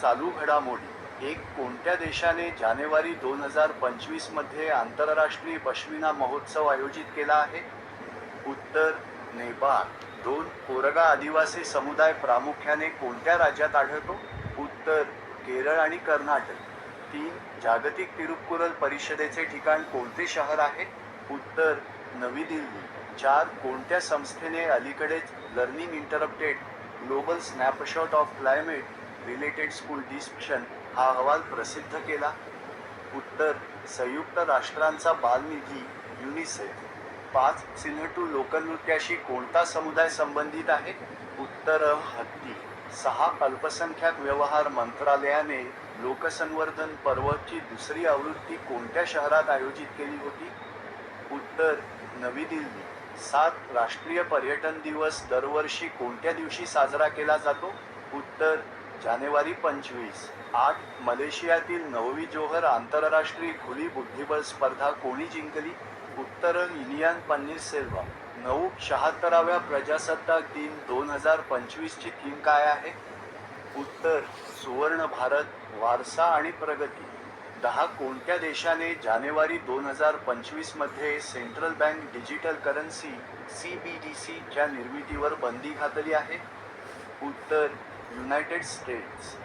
चालू घडामोडी. एक कोणत्या देशाने जानेवारी दोन हजार पंचवीसमध्ये आंतरराष्ट्रीय पश्मिना महोत्सव आयोजित केला आहे? उत्तर नेपाळ. दोन कोरगा आदिवासी समुदाय प्रामुख्याने कोणत्या राज्यात आढळतो? उत्तर केरळ आणि कर्नाटक. तीन जागतिक तिरुक्कुरल परिषदेचे ठिकाण कोणते शहर आहे? उत्तर नवी दिल्ली. चार कोणत्या संस्थेने अलीकडेच learning interrupted global snapshot of climate related school discussion हा अहवाल प्रसिद्ध केला. उत्तर संयुक्त राष्ट्रांचा बालनिधी युनिसेफ पाच सिंहटू लोकनृत्याशी कोणता समुदाय संबंधित आहे? उत्तर हत्ती. सहा अल्पसंख्याक व्यवहार मंत्रालयाने लोकसंवर्धन पर्वची दुसरी आवृत्ती कोणत्या शहरात आयोजित केली होती? उत्तर नवी दिल्ली. सात राष्ट्रीय पर्यटन दिवस दरवर्षी कोणत्या दिवशी साजरा केला जातो? उत्तर जानेवारी पंचवीस. आठ मलेशियातील नववी जोहर आंतरराष्ट्रीय खुली बुद्धिबळ स्पर्धा कोणी जिंकली? उत्तर इलियान पन्नीर सेल्वा. नऊ शहात्तराव्या प्रजासत्ताक दिन दोन हजार पंचवीसची थीम काय आहे? उत्तर सुवर्ण भारत वारसा आणि प्रगती. दहा कोणत्या देशाने जानेवारी दोन हजार पंचवीसमध्ये central bank digital currency C B D सीच्या निर्मितीवर बंदी घातली आहे? उत्तर United States.